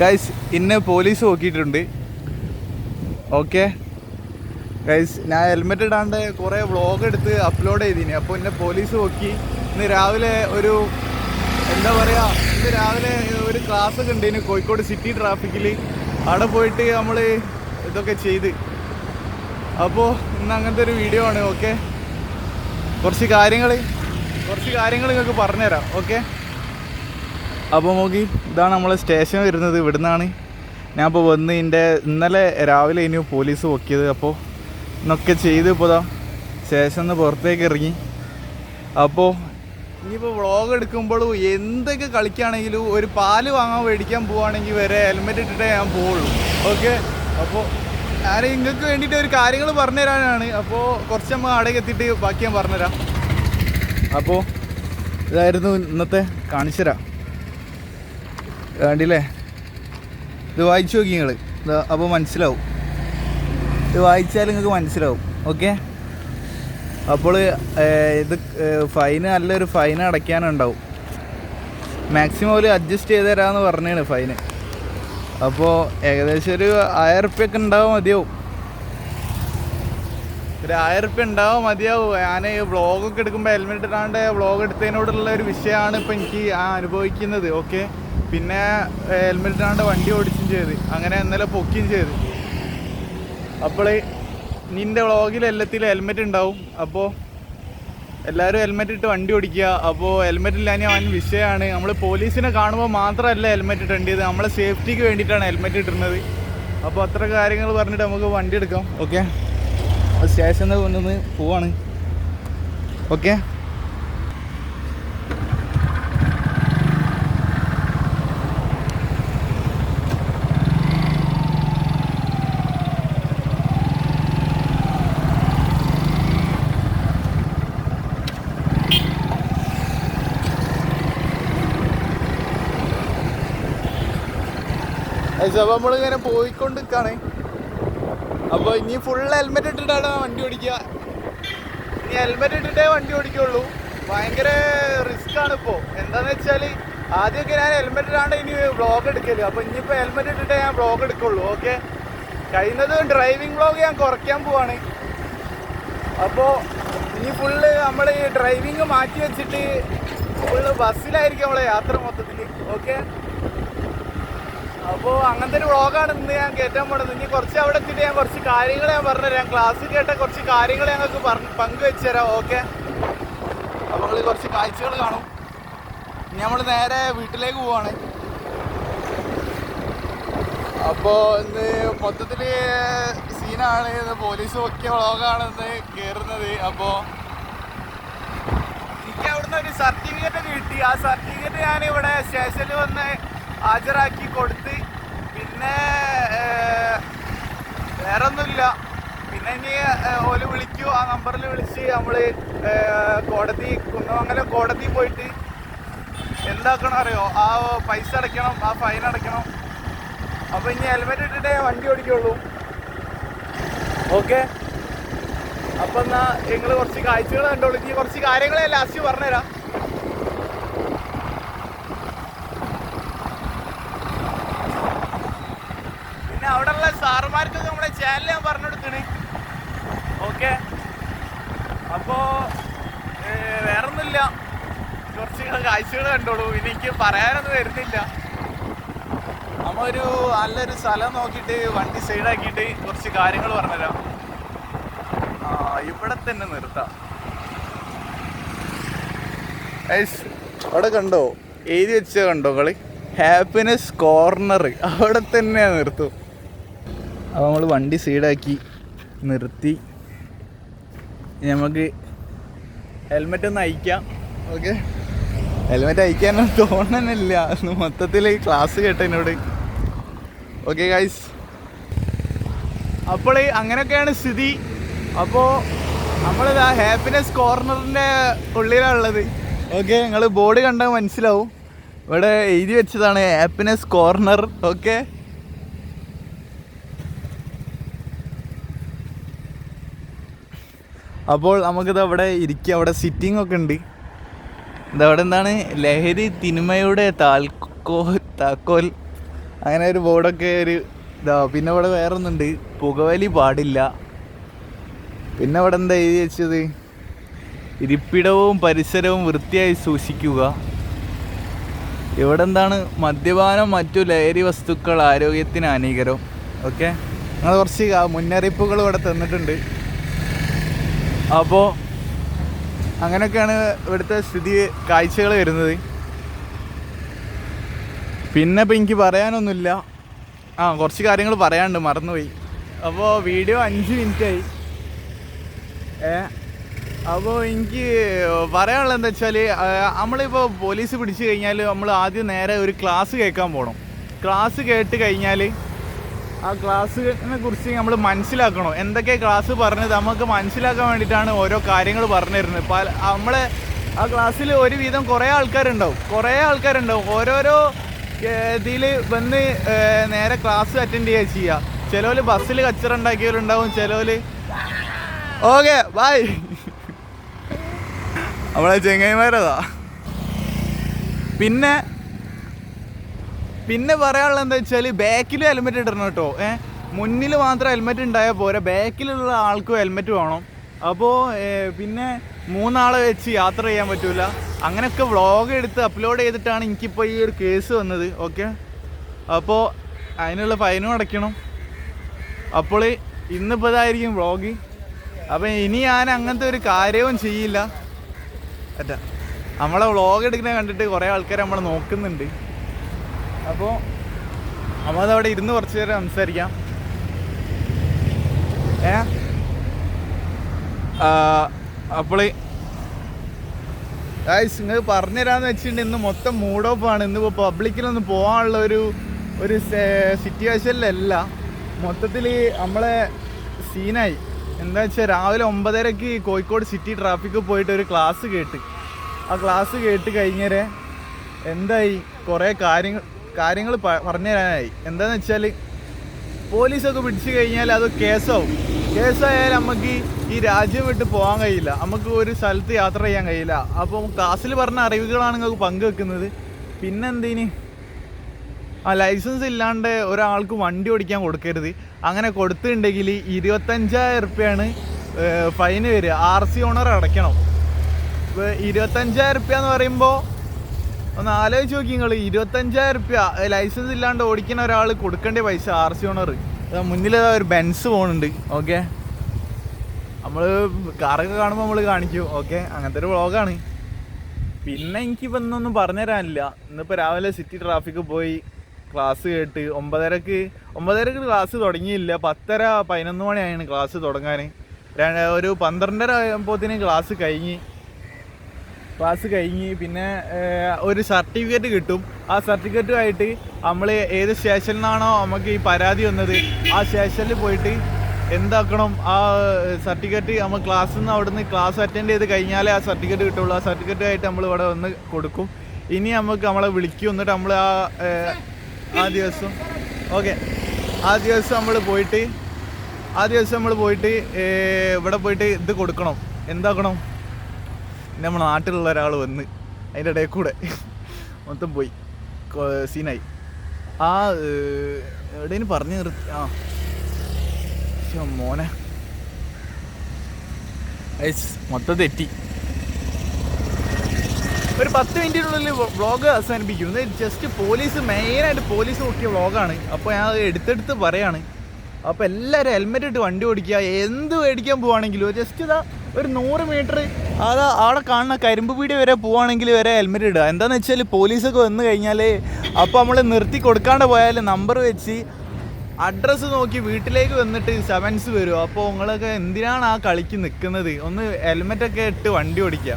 Guys ഇന്ന് police നോക്കിയിട്ടുണ്ട്. Okay guys ഞാൻ ഹെൽമെറ്റ് ഇടാണ്ട് കുറേ വ്ളോഗ് എടുത്ത് അപ്ലോഡ് ചെയ്തിനി. അപ്പോൾ ഇന്നെ പോലീസ് നോക്കി. ഇന്ന് രാവിലെ ഒരു എന്താ പറയുക ഇന്ന് രാവിലെ ഒരു ക്ലാസ് ഒക്കെ ഉണ്ട് ഇനി കോഴിക്കോട് സിറ്റി ട്രാഫിക്കിൽ അവിടെ പോയിട്ട് നമ്മൾ ഇതൊക്കെ ചെയ്ത്. അപ്പോൾ ഇന്ന് അങ്ങനത്തെ ഒരു വീഡിയോ ആണ് ഓക്കെ കുറച്ച് കാര്യങ്ങൾ കുറച്ച് കാര്യങ്ങൾ നിങ്ങൾക്ക് പറഞ്ഞുതരാം ഓക്കെ അപ്പോൾ നോക്കി. ഇതാണ് നമ്മൾ സ്റ്റേഷൻ വരുന്നത്. ഇവിടുന്നാണ്. ഞാൻ ഇപ്പോൾ വന്ന് ഇതിന്റെ ഇന്നലെ രാവിലെ ഇനി പോലീസ് പൊക്കിയത്. അപ്പോൾ ഇന്നൊക്കെ ചെയ്ത് ഇപ്പോൾ ഇതാ സ്റ്റേഷനിൽ നിന്ന് പുറത്തേക്ക് ഇറങ്ങി. അപ്പോൾ ഇനിയിപ്പോൾ വ്ളോഗ് എടുക്കുമ്പോഴും എന്തൊക്കെ കളിക്കുകയാണെങ്കിലും ഒരു പാൽ വാങ്ങാൻ മേടിക്കാൻ പോവുകയാണെങ്കിൽ വരെ ഹെൽമെറ്റ് ഇട്ടിട്ടേ ഞാൻ പോവുള്ളൂ. ഓക്കെ? അപ്പോൾ ഞാൻ നിങ്ങൾക്ക് വേണ്ടിയിട്ട് ഒരു കാര്യങ്ങൾ പറഞ്ഞുതരാനാണ്. അപ്പോൾ കുറച്ച് നമ്മൾ അടയ്ക്ക് എത്തിയിട്ട് ബാക്കി ഞാൻ പറഞ്ഞുതരാം. അപ്പോൾ ഇതായിരുന്നു ഇന്നത്തെ കാണിച്ചു തരാം കണ്ടില്ലേ? ഇത് വായിച്ചു നോക്കി നിങ്ങൾ അപ്പോൾ മനസ്സിലാവും. ഇത് വായിച്ചാൽ നിങ്ങൾക്ക് മനസ്സിലാവും. ഓക്കെ? അപ്പോൾ ഇത് ഫൈന് നല്ലൊരു ഫൈൻ അടയ്ക്കാനുണ്ടാവും. മാക്സിമം ഒരു അഡ്ജസ്റ്റ് ചെയ്ത് തരാമെന്ന് പറഞ്ഞാണ് ഫൈന്. അപ്പോൾ ഏകദേശം ഒരു ആയിരം റുപ്യൊക്കെ ഉണ്ടാവും മതിയാവും. ഒരു ആയിരം റുപ്യ ഉണ്ടാവും മതിയാവും. ഞാൻ വ്ളോഗൊക്കെ എടുക്കുമ്പോൾ ഹെൽമെറ്റ് ഇടാണ്ട് വ്ളോഗ് എടുത്തതിനോടുള്ള ഒരു വിഷയമാണ് ഇപ്പോൾ എനിക്ക് ആ അനുഭവിക്കുന്നത്. ഓക്കെ? പിന്നെ ഹെൽമെറ്റ് ഇടാണ്ട് വണ്ടി ഓടിച്ചും ചെയ്ത്. അങ്ങനെ ഇന്നലെ പൊക്കുകയും ചെയ്ത്. അപ്പോൾ നിന്റെ വ്ളോഗിൽ എല്ലാത്തിലും ഹെൽമെറ്റ് ഉണ്ടാവും. അപ്പോൾ എല്ലാവരും ഹെൽമെറ്റ് ഇട്ട് വണ്ടി ഓടിക്കുക. അപ്പോൾ ഹെൽമെറ്റ് ഇല്ലാഞ്ഞ അവൻ വിഷയമാണ് നമ്മൾ പോലീസിനെ കാണുമ്പോൾ മാത്രമല്ല ഹെൽമെറ്റ് ഇടേണ്ടത്. നമ്മളെ സേഫ്റ്റിക്ക് വേണ്ടിയിട്ടാണ് ഹെൽമെറ്റ് ഇടുന്നത്. അപ്പോൾ അത്ര കാര്യങ്ങൾ പറഞ്ഞിട്ട് നമുക്ക് വണ്ടി എടുക്കാം. ഓക്കെ? സ്റ്റേഷനിൽ കൊണ്ടുവന്ന് പോവാണ്. ഓക്കെ? അപ്പോൾ നമ്മളിങ്ങനെ പോയിക്കൊണ്ട് നിൽക്കുകയാണ് അപ്പോൾ ഇനി ഫുൾ ഹെൽമെറ്റ് ഇട്ടിട്ടാണ് വണ്ടി ഓടിക്കുക. ഇനി ഹെൽമെറ്റ് ഇട്ടിട്ടേ വണ്ടി ഓടിക്കുള്ളൂ. ഭയങ്കര റിസ്ക് ആണ് ഇപ്പോ. എന്താന്ന് വെച്ചാൽ ആദ്യമൊക്കെ ഞാൻ ഹെൽമെറ്റ് ഇടാണ്ട് ഇനി ബ്ലോഗ് എടുക്കൽ. അപ്പോൾ ഇനിയിപ്പോൾ ഹെൽമെറ്റ് ഇട്ടിട്ടേ ഞാൻ ബ്ലോഗ് എടുക്കുള്ളൂ ഓക്കെ കഴിയുന്നതും ഡ്രൈവിംഗ് ബ്ലോഗ് ഞാൻ കുറയ്ക്കാൻ പോവാണ്. അപ്പോൾ ഇനി ഫുള്ള് നമ്മൾ ഈ ഡ്രൈവിംഗ് മാറ്റി വെച്ചിട്ട് ഫുള്ള് ബസ്സിലായിരിക്കും നമ്മളെ യാത്ര മൊത്തത്തിൽ ഓക്കെ അപ്പോൾ അങ്ങനത്തെ ഒരു വ്ളോഗാണ് ഇന്ന് ഞാൻ കേറ്റാൻ പോണത്. ഇനി കുറച്ച് അവിടെ എത്തിയിട്ട് ഞാൻ കുറച്ച് കാര്യങ്ങൾ ഞാൻ പറഞ്ഞുതരാം ക്ലാസ് കേട്ട കുറച്ച് കാര്യങ്ങൾ ഞങ്ങൾക്ക് പറഞ്ഞ് പങ്കുവെച്ച് തരാം ഓക്കെ അപ്പോൾ കുറച്ച് കാഴ്ചകൾ കാണും. ഇനി നമ്മൾ നേരെ വീട്ടിലേക്ക് പോവാണ്. അപ്പോൾ ഇന്ന് മൊത്തത്തിൽ സീനാണ്. പോലീസ് ഒക്കെ വ്ളോഗാണ് ഇന്ന് കയറുന്നത് അപ്പോൾ എനിക്ക് അവിടുന്ന് ഒരു സർട്ടിഫിക്കറ്റ് കിട്ടി. ആ സർട്ടിഫിക്കറ്റ് ഞാൻ ഇവിടെ സ്റ്റേഷനിൽ വന്ന് ഹാജരാക്കി കൊടുത്ത്. പിന്നെ വേറെ ഒന്നുമില്ല പിന്നെ ഇനി ഓൽ വിളിക്കൂ. ആ നമ്പറിൽ വിളിച്ച് നമ്മൾ കോടതി കുന്നമംഗലം കോടതി പോയിട്ട് എന്താക്കണം അറിയോ? ആ പൈസ അടയ്ക്കണം ആ ഫൈൻ അടയ്ക്കണം. അപ്പോൾ ഇനി ഹെൽമെറ്റ് ഇട്ടിട്ടേ വണ്ടി ഓടിക്കുള്ളൂ. ഓക്കെ? അപ്പം എന്നാ നിങ്ങൾ കുറച്ച് കാഴ്ചകൾ കണ്ടോളൂ. ഇനി കുറച്ച് കാര്യങ്ങളെ ലാസ്റ്റ് പറഞ്ഞുതരാം പിന്നെ അവിടെയുള്ള സാറുമാർക്കൊക്കെ നമ്മുടെ ചാനൽ ഞാൻ പറഞ്ഞു കൊടുക്കണ് ഓക്കെ അപ്പോൾ വേറൊന്നുമില്ല. കുറച്ച് കാഴ്ചകൾ കണ്ടോളൂ. ഇനി എനിക്ക് പറയാനൊന്നും വരുന്നില്ല. നമ്മ ഒരു നല്ലൊരു സ്ഥലം നോക്കിയിട്ട് വണ്ടി സൈഡാക്കിയിട്ട് കുറച്ച് കാര്യങ്ങൾ പറഞ്ഞുതരാം. ഇവിടെ തന്നെ നിർത്താം. അവിടെ കണ്ടോ? എഴുതി വെച്ച കണ്ടോ കളി ഹാപ്പിനെസ് കോർണർ അവിടെ തന്നെ നിർത്തും. അപ്പോൾ നമ്മൾ വണ്ടി സീഡാക്കി നിർത്തി. നമുക്ക് ഹെൽമെറ്റ് ഒന്ന് അയക്കാം ഓക്കെ ഹെൽമെറ്റ് അയക്കാനൊന്നും തോന്നണില്ല. മൊത്തത്തിൽ ക്ലാസ് കേട്ടതിനോട് ഓക്കെ ഗൈസ് അപ്പോൾ അങ്ങനെയൊക്കെയാണ് സ്ഥിതി. അപ്പോൾ നമ്മളിതാ ഹാപ്പിനെസ് കോർണറിന്റെ ഉള്ളിലാണുള്ളത് ഓക്കെ നിങ്ങൾ ബോർഡ് കണ്ടാൽ മനസ്സിലാവും. ഇവിടെ എഴുതി വെച്ചതാണ് ഹാപ്പിനെസ് കോർണർ ഓക്കെ അപ്പോൾ നമുക്കിത് അവിടെ ഇരിക്കുക. അവിടെ സിറ്റിംഗ് ഒക്കെ ഉണ്ട്. ഇതവിടെ എന്താണ്? ലഹരി തിന്മയുടെ താൽക്കോ താക്കോൽ. അങ്ങനെ ഒരു ബോർഡൊക്കെ ഒരു ഇതാ. പിന്നെ ഇവിടെ വേറൊന്നുണ്ട്. പുകവലി പാടില്ല. പിന്നെ ഇവിടെ എന്താ എഴുതി വെച്ചത്? ഇരിപ്പിടവും പരിസരവും വൃത്തിയായി സൂക്ഷിക്കുക. ഇവിടെ എന്താണ്? മദ്യപാനം മറ്റു ലഹരി വസ്തുക്കൾ ആരോഗ്യത്തിന് ഹാനികരം. ഓക്കെ നിങ്ങൾ കുറച്ച് മുന്നറിയിപ്പുകൾ ഇവിടെ തന്നിട്ടുണ്ട്. അപ്പോൾ അങ്ങനെയൊക്കെയാണ് ഇവിടുത്തെ സ്ഥിതി കാഴ്ചകൾ വരുന്നത്. പിന്നെ ഇപ്പം എനിക്ക് പറയാനൊന്നുമില്ല. ആ കുറച്ച് കാര്യങ്ങൾ പറയാനുണ്ട് മറന്നുപോയി. അപ്പോൾ വീഡിയോ അഞ്ച് മിനിറ്റായി. ഏ അപ്പോൾ എനിക്ക് പറയാനുള്ളത് എന്താ വെച്ചാൽ നമ്മളിപ്പോൾ പോലീസ് പിടിച്ചു കഴിഞ്ഞാൽ നമ്മൾ ആദ്യം നേരെ ഒരു ക്ലാസ് കേൾക്കാൻ പോകണം ക്ലാസ് കേട്ട് കഴിഞ്ഞാൽ ആ ക്ലാസ്സിനെ കുറിച്ച് നമ്മൾ മനസ്സിലാക്കണം? എന്തൊക്കെ ക്ലാസ് പറഞ്ഞത്? നമുക്ക് മനസ്സിലാക്കാൻ വേണ്ടിയിട്ടാണ് ഓരോ കാര്യങ്ങൾ പറഞ്ഞു തരുന്നത് പല നമ്മളെ ആ ക്ലാസ്സിൽ ഒരുവിധം കുറേ ആൾക്കാരുണ്ടാവും. കുറേ ആൾക്കാരുണ്ടാവും. ഓരോരോ ഇതിൽ വന്ന് നേരെ ക്ലാസ് അറ്റൻഡ് ചെയ്യുക ചെയ്യുക ചിലവർ ബസ്സിൽ കച്ചറ ഉണ്ടാക്കിയവരുണ്ടാവും. ചിലവർ ഓക്കെ ബൈ നമ്മളെ ചെങ്ങൈമാരതാ പിന്നെ പിന്നെ പറയാനുള്ളത് എന്താ വെച്ചാൽ ബാക്കിൽ ഹെൽമെറ്റ് ഇടണം കേട്ടോ. ഏ മുന്നിൽ മാത്രം ഹെൽമെറ്റ് ഉണ്ടായാൽ പോരാ. ബാക്കിലുള്ള ആൾക്കും ഹെൽമെറ്റ് വേണം. അപ്പോൾ പിന്നെ മൂന്നാളെ വെച്ച് യാത്ര ചെയ്യാൻ പറ്റൂല. അങ്ങനെയൊക്കെ വ്ളോഗ് എടുത്ത് അപ്ലോഡ് ചെയ്തിട്ടാണ് എനിക്കിപ്പോൾ ഈ ഒരു കേസ് വന്നത്. ഓക്കെ അപ്പോൾ അതിനുള്ള ഫൈനും അടയ്ക്കണം. അപ്പോൾ ഇന്നിപ്പോൾ ഇതായിരിക്കും വ്ളോഗ് അപ്പം ഇനി ഞാൻ അങ്ങനത്തെ ഒരു കാര്യവും ചെയ്യില്ല. അറ്റ നമ്മളെ വ്ളോഗ് എടുക്കുന്നത് കണ്ടിട്ട് കുറേ ആൾക്കാർ നമ്മളെ നോക്കുന്നുണ്ട്. അപ്പോൾ നമ്മളതവിടെ ഇരുന്ന് കുറച്ച് നേരം സംസാരിക്കാം. ഏ? അപ്പോൾ ഗായ്സ് നിങ്ങൾ പറഞ്ഞുതരാന്ന് വെച്ചിട്ടുണ്ട് ഇന്ന് മൊത്തം മൂഡ് ഓഫ് ആണ്. ഇന്നിപ്പോൾ പബ്ലിക്കിലൊന്നും പോകാനുള്ള ഒരു ഒരു സിറ്റുവേഷനിലല്ല മൊത്തത്തിൽ നമ്മളെ സീനായി എന്താ വെച്ചാൽ രാവിലെ ഒമ്പതരക്ക് കോഴിക്കോട് സിറ്റി ട്രാഫിക്കിൽ പോയിട്ട് ഒരു ക്ലാസ് കേട്ട്. ആ ക്ലാസ് കേട്ട് കഴിഞ്ഞേരെ എന്തായി? കുറേ കാര്യങ്ങൾ കാര്യങ്ങൾ പറഞ്ഞു തരാനായി. എന്താന്ന് വെച്ചാൽ പോലീസൊക്കെ പിടിച്ചു കഴിഞ്ഞാൽ അത് കേസാവും. കേസായാൽ നമുക്ക് ഈ രാജ്യം വിട്ട് പോകാൻ കഴിയില്ല. നമുക്ക് ഒരു സ്ഥലത്ത് യാത്ര ചെയ്യാൻ കഴിയില്ല. അപ്പം ക്ലാസ്സിൽ പറഞ്ഞ അറിവുകളാണ് നിങ്ങൾക്ക് പങ്കുവെക്കുന്നത് പിന്നെന്തിന്? ആ ലൈസൻസ് ഇല്ലാണ്ട് ഒരാൾക്ക് വണ്ടി ഓടിക്കാൻ കൊടുക്കരുത്. അങ്ങനെ കൊടുത്തിട്ടുണ്ടെങ്കിൽ ഇരുപത്തഞ്ചായിരം റുപ്യാണ് ഫൈന് വരിക. ആർ സി ഓണർ അടയ്ക്കണം. ഇരുപത്തഞ്ചായിരം റുപ്യ എന്ന് പറയുമ്പോൾ ഒന്ന് ആലോചിച്ച് നോക്കി നിങ്ങൾ ഇരുപത്തഞ്ചായിരം റുപ്യ ലൈസൻസ് ഇല്ലാണ്ട് ഓടിക്കുന്ന ഒരാൾ കൊടുക്കേണ്ട പൈസ ആർ സി ഓണർ മുന്നിൽ ഒരു ബെൻസ് പോകുന്നുണ്ട് ഓക്കെ? നമ്മൾ കാറൊക്കെ കാണുമ്പോൾ നമ്മൾ കാണിക്കും. ഓക്കെ? അങ്ങനത്തെ ഒരു വ്ളോഗാണ്. പിന്നെ എനിക്കിപ്പോൾ ഇന്നൊന്നും പറഞ്ഞുതരാനില്ല ഇന്നിപ്പോൾ രാവിലെ സിറ്റി ട്രാഫിക്ക് പോയി. ക്ലാസ് കേട്ട് ഒമ്പതരക്ക് ഒമ്പതരക്ക് ക്ലാസ് തുടങ്ങിയില്ല. പത്തര പതിനൊന്ന് മണിയായിരുന്നു ക്ലാസ് തുടങ്ങാൻ ഒരു പന്ത്രണ്ടര ആകുമ്പോഴത്തേനും ക്ലാസ് കഴിഞ്ഞ് ക്ലാസ് കഴിഞ്ഞ് പിന്നെ ഒരു സർട്ടിഫിക്കറ്റ് കിട്ടും. ആ സർട്ടിഫിക്കറ്റുമായിട്ട് നമ്മൾ ഏത് സ്റ്റേഷനിൽ നിന്നാണോ നമുക്ക് ഈ പരാതി വന്നത് ആ സ്റ്റേഷനിൽ പോയിട്ട് എന്താക്കണം? ആ സർട്ടിഫിക്കറ്റ് നമ്മൾ ക്ലാസ്സിൽ നിന്ന് അവിടെ നിന്ന് ക്ലാസ് അറ്റൻഡ് ചെയ്ത് കഴിഞ്ഞാലേ ആ സർട്ടിഫിക്കറ്റ് കിട്ടുള്ളൂ. ആ സർട്ടിഫിക്കറ്റുമായിട്ട് നമ്മൾ ഇവിടെ വന്ന് കൊടുക്കും. ഇനി നമുക്ക് നമ്മളെ വിളിക്കും. എന്നിട്ട് നമ്മൾ ആ ആ ദിവസം ഓക്കെ. ആ ദിവസം നമ്മൾ പോയിട്ട് ആ ദിവസം നമ്മൾ പോയിട്ട് ഇവിടെ പോയിട്ട് ഇത് കൊടുക്കണം. എന്താക്കണം? നമ്മുടെ നാട്ടിലുള്ള ഒരാൾ വന്ന് അതിന്റെ ഇടയിൽ കൂടെ മൊത്തം പോയി. സീനായി ആ എവിടെയും പറഞ്ഞു നിർത്തി ആ. മോനെ. മൊത്തം തെറ്റി. ഒരു പത്ത് മിനിറ്റിനുള്ളിൽ വ്ളോഗ് അവസാനിപ്പിക്കും. ഇത് ജസ്റ്റ് പോലീസ് മെയിനായിട്ട് പോലീസ് നോക്കിയ വ്ളോഗാണ്. അപ്പോൾ ഞാൻ എടുത്തെടുത്ത് പറയാണ്. അപ്പോൾ എല്ലാവരും ഹെൽമെറ്റ് ഇട്ട് വണ്ടി ഓടിക്കുക എന്ത് മേടിക്കാൻ പോവാണെങ്കിലും ജസ്റ്റ് ഇതാ. ഒരു നൂറ് മീറ്റർ അത് അവിടെ കാണുന്ന കരിമ്പ് പീടി വരെ പോവാണെങ്കിൽ വരെ ഹെൽമെറ്റ് ഇടുക. എന്താണെന്ന് വെച്ചാൽ പോലീസൊക്കെ വന്നു കഴിഞ്ഞാൽ അപ്പോൾ നമ്മൾ നിർത്തി കൊടുക്കാണ്ട് പോയാൽ നമ്പർ വെച്ച് അഡ്രസ്സ് നോക്കി വീട്ടിലേക്ക് വന്നിട്ട് സെവൻസ് വരും. അപ്പോൾ നിങ്ങളൊക്കെ എന്തിനാണ് ആ കളിക്ക് നിൽക്കുന്നത് ഒന്ന് ഹെൽമെറ്റൊക്കെ ഇട്ട് വണ്ടി ഓടിക്കുക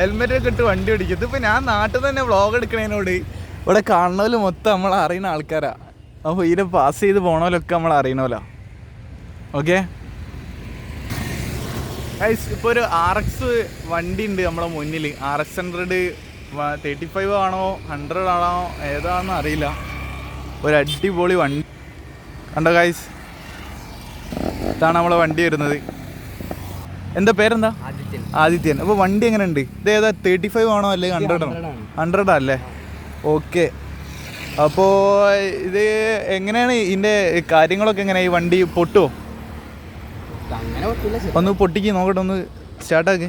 ഹെൽമെറ്റ് ഒക്കെ ഇട്ട് വണ്ടി ഓടിക്കും. ഇതിപ്പോൾ ഞാൻ നാട്ടിൽ തന്നെ വ്ളോഗ് എടുക്കണതിനോട് ഇവിടെ കാണുന്നതിൽ മൊത്തം നമ്മൾ അറിയുന്ന ആൾക്കാരാണ് അപ്പോൾ ഇതിനെ പാസ് ചെയ്ത് പോണവരൊക്കെ നമ്മൾ അറിയണമല്ലോ ഓക്കെ ഇപ്പോൾ ഒരു ആർ എക്സ് വണ്ടി ഉണ്ട് നമ്മളെ മുന്നിൽ R X hundred thirty five ആണോ ഹൺഡ്രഡ് ആണോ ഏതാണെന്ന് അറിയില്ല. ഒരു അടിപൊളി വണ്ടി. കണ്ടോ ഗൈസ് ഇതാണ് നമ്മളെ വണ്ടി വരുന്നത്. എന്താ പേരെന്താ? ആദിത്യൻ. അപ്പോൾ വണ്ടി എങ്ങനെ ഉണ്ട് ഇത് ഏതാ തേർട്ടി ഫൈവ് ആണോ അല്ലേ ഹൺഡ്രഡ് ആണോ? ഹൺഡ്രഡ് അല്ലേ ഓക്കെ അപ്പോൾ ഇത് എങ്ങനെയാണ് ഇതിന്റെ കാര്യങ്ങളൊക്കെ എങ്ങനെ ഈ വണ്ടി പൊട്ടുമോ ഒന്ന് പൊട്ടിക്ക് നോക്കട്ടെ ഒന്ന് സ്റ്റാർട്ടാക്ക്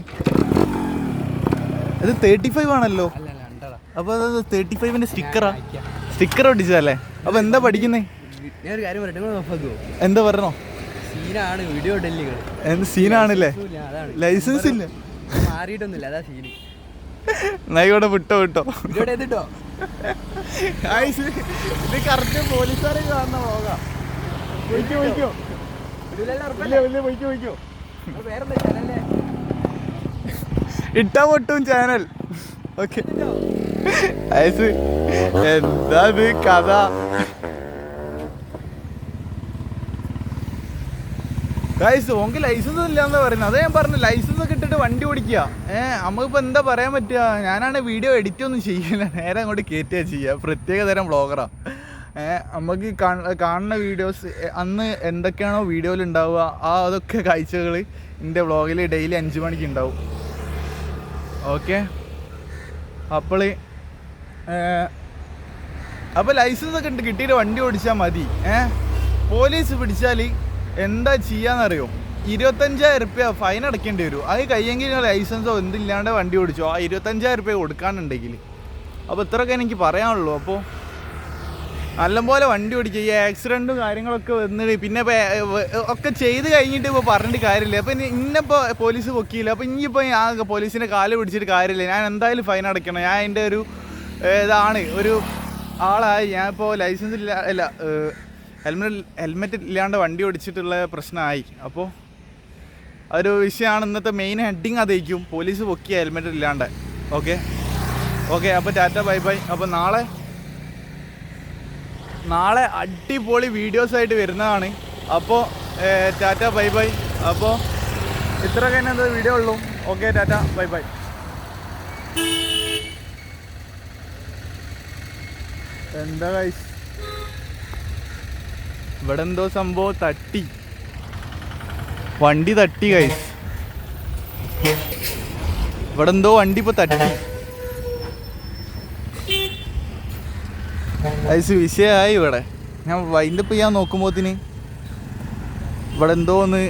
ഇത് തേർട്ടി ഫൈവ് ആണല്ലോ അപ്പോൾ അത് തേർട്ടി ഫൈവിന്റെ സ്റ്റിക്കറാ സ്റ്റിക്കർ ഒട്ടിച്ചതല്ലേ? അപ്പോൾ എന്താ പഠിക്കുന്നേ? ഞാൻ ഒരു കാര്യം പറയട്ടെ നിങ്ങൾ എന്താ പറഞ്ഞോ? സീനാണല്ലേ? ലൈസൻസ് ഇല്ല മാറിയിട്ടൊന്നുമില്ല അതാ സീന്. നായിക്കോട്ടെ വിട്ടോ വിട്ടോ. ഇത് കറക്റ്റ് പോലീസുകാരെ കാണുന്ന പോകാം. വിളിക്കോ പോയിക്കോ ഇട്ടാ പൊട്ടും ചാനൽ ഓക്കെ എന്താ ഇത് കഥ? ഗൈസ് ഓങ്ക് ലൈസൻസ് ഇല്ലാന്ന് പറയുന്നത് അതേ ഞാൻ പറഞ്ഞു ലൈസൻസ് ഒക്കെ ഇട്ടിട്ട് വണ്ടി ഓടിക്കുക ഏഹ് നമുക്കിപ്പോൾ എന്താ പറയാൻ പറ്റുക? ഞാനാണ് വീഡിയോ എഡിറ്റ് ഒന്നും ചെയ്യില്ല. നേരെ അങ്ങോട്ട് കയറ്റുക ചെയ്യുക പ്രത്യേക തരം വ്ളോഗറാ ഏഹ് നമുക്ക് കാണുന്ന വീഡിയോസ് അന്ന് എന്തൊക്കെയാണോ വീഡിയോയിൽ ഉണ്ടാവുക ആ അതൊക്കെ കാഴ്ചകൾ എന്റെ വ്ളോഗിൽ ഡെയിലി അഞ്ച് മണിക്ക് ഉണ്ടാവും ഓക്കെ അപ്പോൾ അപ്പോൾ ലൈസൻസ് ഒക്കെ ഉണ്ട് കിട്ടിയിട്ട് വണ്ടി ഓടിച്ചാൽ മതി. ഏ പോലീസ് പിടിച്ചാൽ എന്താ ചെയ്യാന്നറിയോ? ഇരുപത്തഞ്ചായിരം റുപ്യ ഫൈൻ അടയ്ക്കേണ്ടി വരും. അത് കയ്യെങ്കിൽ ലൈസൻസോ എന്തില്ലാണ്ട് വണ്ടി ഓടിച്ചോ? ആ ഇരുപത്തഞ്ചായിരം റുപ്യ കൊടുക്കാനുണ്ടെങ്കിൽ അപ്പോൾ ഇത്രയൊക്കെ എനിക്ക് പറയാനുള്ളൂ. അപ്പോൾ നല്ലപോലെ വണ്ടി ഓടിക്കുക ഈ ആക്സിഡന്റും കാര്യങ്ങളൊക്കെ വന്നിട്ട് പിന്നെ ഒക്കെ ചെയ്ത് കഴിഞ്ഞിട്ട് ഇപ്പോൾ പറഞ്ഞിട്ട് കാര്യമില്ല. അപ്പം ഇന്നിപ്പോൾ പോലീസ് പൊക്കിയില്ല. അപ്പോൾ ഇനിയിപ്പോൾ ഞാൻ പോലീസിന്റെ കാൽ പിടിച്ചിട്ട് കാര്യമില്ല. ഞാൻ എന്തായാലും ഫൈൻ അടയ്ക്കണം. ഞാൻ എന്റെ ഒരു ഇതാണ്. ഒരു ആളായി. ഞാൻ ഇപ്പോൾ ലൈസൻസ് ഇല്ല അല്ല ഹെൽമെറ്റ് ഹെൽമെറ്റ് ഇല്ലാണ്ട് വണ്ടി ഓടിച്ചിട്ടുള്ള പ്രശ്നമായി. അപ്പോൾ ഒരു വിഷയമാണ്. ഇന്നത്തെ മെയിൻ ഹെഡിങ് അതേക്കും. പോലീസ് പൊക്കിയ ഹെൽമെറ്റ് ഇല്ലാണ്ട്. ഓക്കെ ഓക്കെ അപ്പോൾ ടാറ്റ ബൈ ബൈ. അപ്പോൾ നാളെ നാളെ അടിപൊളി വീഡിയോസ് ആയിട്ട് വരുന്നതാണ് അപ്പോൾ ടാറ്റ ബൈ ബൈ. അപ്പോൾ ഇത്ര കഴിഞ്ഞ വീഡിയോ ഉള്ളൂ. Okay tata bye bye. എന്താ കൈസ് ഇവിടെ എന്തോ സംഭവം തട്ടി. വണ്ടി തട്ടി കൈസ് ഇവിടെ എന്തോ വണ്ടി ഇപ്പൊ തട്ടി. ഐസ് വിഷയമായി ഇവിടെ. ഞാൻ വൈൻഡപ്പ് ചെയ്യാൻ നോക്കുമ്പോത്തിന് ഇവിടെ എന്തോ ഒന്ന്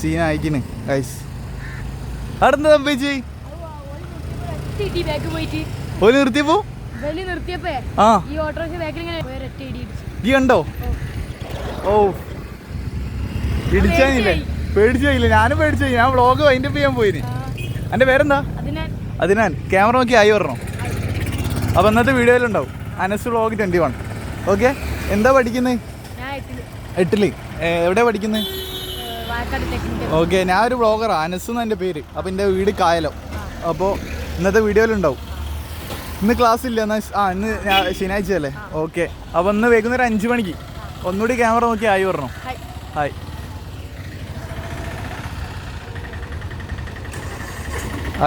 സീനായിക്കിന് ഐസ് അവിടെ എന്താ സംഭവിച്ചു? ഓൽ നിർത്തിയപ്പോ? ആ. ഈ കണ്ടോ? ഓ. ഇടിച്ചാനില്ലേ ഞാനും പേടിച്ചു ഞാൻ വ്ളോഗ് വൈൻഡപ്പ് ചെയ്യാൻ പോയിന്. എന്റെ പേരെന്താ? അതിനാൽ ക്യാമറ നോക്കി ആയി വരണം അപ്പൊ ഇന്നത്തെ വീഡിയോയിലുണ്ടാവും Anas vlog twenty one. Okay എന്താ പഠിക്കുന്നത് എട്ടിൽ എവിടെയാണ് പഠിക്കുന്നത് ഓക്കെ ഞാൻ ഒരു ബ്ലോഗറാണ് അനസ് എന്ന് എന്റെ പേര്. അപ്പോൾ എന്റെ വീട് കായലം. അപ്പോൾ ഇന്നത്തെ വീഡിയോയിലുണ്ടാവും. ഇന്ന് ക്ലാസ് ഇല്ല എന്നാൽ ആ ഇന്ന് ഞാൻ ശനിയാഴ്ച അല്ലേ? ഓക്കെ അപ്പോൾ ഇന്ന് വൈകുന്നേരം അഞ്ച് മണിക്ക്. ഒന്നുകൂടി ക്യാമറ നോക്കി ആയി വരണം. ഹായ്. ഹായ്.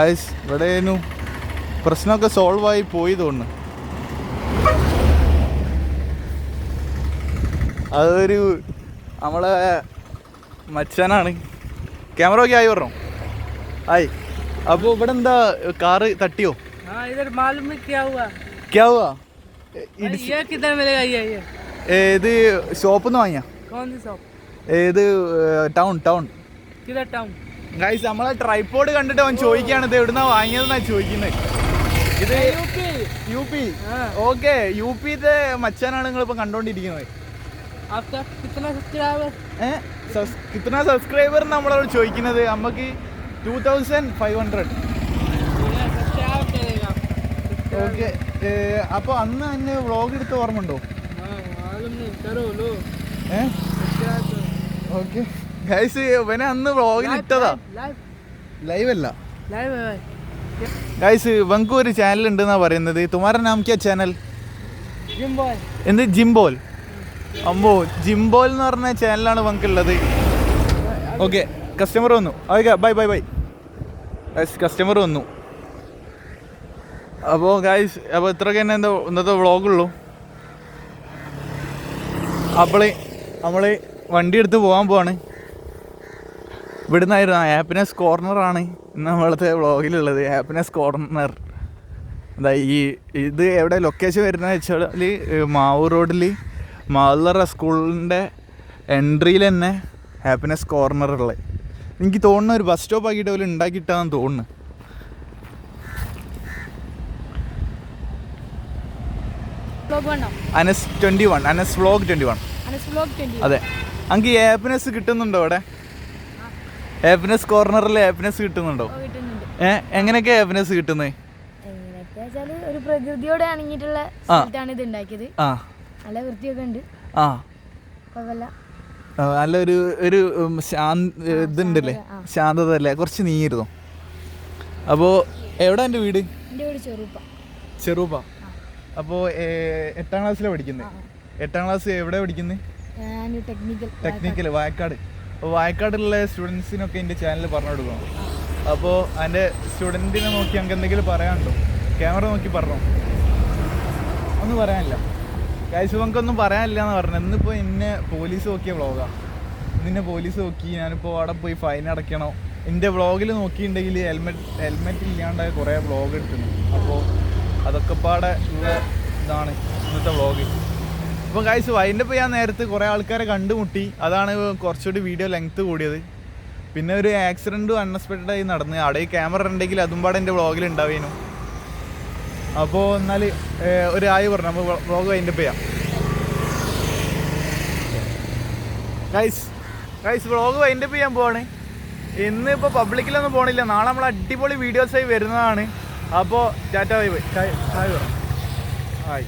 ആയിസ് ഇവിടെയായിരുന്നു പ്രശ്നമൊക്കെ സോൾവ് ആയി പോയി തോന്നുന്നു. അതൊരു നമ്മളെ മച്ചാനാണ്. ക്യാമറ ഒക്കെ ആയി പറഞ്ഞോ? ആയി. അപ്പോൾ ഇവിടെ എന്താ കാറ് തട്ടിയോ? ഏത് ഷോപ്പ് നിന്ന് വാങ്ങിയ ഏത് ടൗൺ ടൗൺ? ഗൈസ് നമ്മളെ ട്രൈപ്പോഡ് കണ്ടിട്ട് അവൻ ചോദിക്കുകയാണ് ഇത് എവിടുന്നാ വാങ്ങിയതെന്നാ ചോദിക്കുന്നത് ഇത് U P. U P. Okay U പിയിലെ മച്ചാനാണ് നിങ്ങളിപ്പോ കണ്ടുകൊണ്ടിരിക്കുന്നത് കിത്തന സബ്സ്ക്രൈബർ നമ്മളോട് ചോദിക്കുന്നത് നമുക്ക് two thousand five hundred okay. അപ്പോൾ അന്ന് തന്നെ വ്ളോഗ് എടുത്ത് ഓർമ്മയുണ്ടോ ഓക്കെ. ഗൈസ് ഇവനെ അന്ന് വ്ളോഗിൽ ഇട്ടതാ. ലൈവ് അല്ല. ഗൈസ് ഇവൻക്ക് ഒരു ചാനൽ ഉണ്ടെന്നാ പറയുന്നത്. തുമാര നാം ക്യാ ചാനൽ എന്ത്? ജിംബോൾ അമ്പോ ജിംബോൽ എന്ന് പറഞ്ഞ ചാനലാണ് ഉള്ളത് ഓക്കെ കസ്റ്റമർ വന്നു. Okay bye bye bye customer വന്നു. അപ്പോൾ ഗായ്സ് അപ്പോൾ ഇത്രയൊക്കെ തന്നെ എന്താ ഇന്നത്തെ വ്ളോഗുള്ളൂ അപ്പോൾ നമ്മൾ വണ്ടി എടുത്ത് പോകാൻ പോവാണ്. ഇവിടുന്നായിരുന്നു ഹാപ്പിനെസ് കോർണറാണ് ഇന്ന് നമ്മളത്തെ വ്ളോഗിലുള്ളത് ഹാപ്പിനെസ് കോർണർ എന്താ ഈ ഇത് എവിടെ ലൊക്കേഷൻ വരുന്നത് വെച്ചാൽ മാവൂർ റോഡിൽ മാവുള്ളറ സ്കൂളിന്റെ എൻട്രിയിൽ തന്നെ ഹാപ്പിനെസ് കോർണറുള്ള എനിക്ക് തോന്നുന്ന ഒരു ബസ് സ്റ്റോപ്പ് ആക്കിയിട്ട് പോലും ഉണ്ടാക്കിയിട്ടാന്ന് തോന്നുന്നു. Anas twenty one Anas vlog twenty one twenty അതെ. അങ്ങ് ഹാപ്പിനെസ് കിട്ടുന്നുണ്ടോ അവിടെ? ഹാപ്പിനെസ് കോർണറിൽ ഹാപ്പിനെസ് കിട്ടുന്നുണ്ടോ? ഏ എങ്ങനെയൊക്കെ ഹാപ്പിനെസ് കിട്ടുന്നത് ഒരു പ്രകൃതിയോട് അണങ്ങിയിട്ടുള്ള. സ്ഥലത്താണ് ഇത് ഉണ്ടാക്കിയത്. ആ. നല്ല വൃത്തിയൊക്കെ ഉണ്ട്. ആ. നല്ലൊരു ഒരു ശാന്ത ഇതുണ്ടല്ലേ. ശാന്തത അല്ലേ കുറച്ച് നീങ്ങിയിരുന്നു അപ്പോ എവിടെ എന്റെ വീട്? എന്റെ ചെറുപ്പ. അപ്പോൾ എട്ടാം ക്ലാസ്സിലാണ് പഠിക്കുന്നത് എട്ടാം ക്ലാസ് എവിടെ പഠിക്കുന്നത് ടെക്നിക്കൽ വായക്കാട്. അപ്പോൾ വായക്കാടുള്ള സ്റ്റുഡൻസിനൊക്കെ എന്റെ ചാനൽ പറഞ്ഞു കൊടുക്കണം. അപ്പോൾ അതിന്റെ സ്റ്റുഡന്റിനെ നോക്കി ഞങ്ങൾക്ക് എന്തെങ്കിലും പറയാനുണ്ടോ? ക്യാമറ നോക്കി പറഞ്ഞോ? ഒന്നും പറയാനില്ല. കാഴ്ച നമുക്കൊന്നും പറയാനില്ല എന്ന് പറഞ്ഞു ഇന്നിപ്പോൾ എന്നെ പോലീസ് നോക്കിയ വ്ളോഗാണ് നിന്നെ പോലീസ് നോക്കി ഞാനിപ്പോൾ അവിടെ പോയി ഫൈൻ അടയ്ക്കണം. എന്റെ വ്ളോഗിൽ നോക്കിയിട്ടുണ്ടെങ്കിൽ ഹെൽമെറ്റ് ഹെൽമെറ്റ് ഇല്ലാണ്ട് കുറേ വ്ളോഗ് എടുക്കുന്നു അപ്പോൾ അതൊക്കെ പാടെ ഇതാണ് ഇന്നത്തെ വ്ളോഗ് അപ്പോൾ കാഴ്ച വൈൻഡപ്പ് ഞാൻ നേരത്തെ കുറേ ആൾക്കാരെ കണ്ടുമുട്ടി. അതാണ് കുറച്ചുകൂടി വീഡിയോ ലെങ്ത് കൂടിയത്. പിന്നെ ഒരു ആക്സിഡന്റും അൺഎക്സ്പെക്റ്റഡായി നടന്ന്. അവിടെ ക്യാമറ ഉണ്ടെങ്കിൽ അതും പാടെ എന്റെ വ്ളോഗിൽ ഉണ്ടാവേനു അപ്പോൾ എന്നാൽ ഒരു ആയി പറഞ്ഞു നമ്മൾ വ്ളോഗ് അതിന്റെ ചെയ്യാം. ഗൈസ് ഗൈസ് വ്ളോഗ് വൈൻഡപ്പ് ചെയ്യാൻ പോവാണ്. ഇന്ന് ഇപ്പോൾ പബ്ലിക്കിലൊന്നും പോകണില്ല നാളെ നമ്മൾ അടിപൊളി വീഡിയോസായി വരുന്നതാണ്. അപ്പോൾ tata bye bye hi hi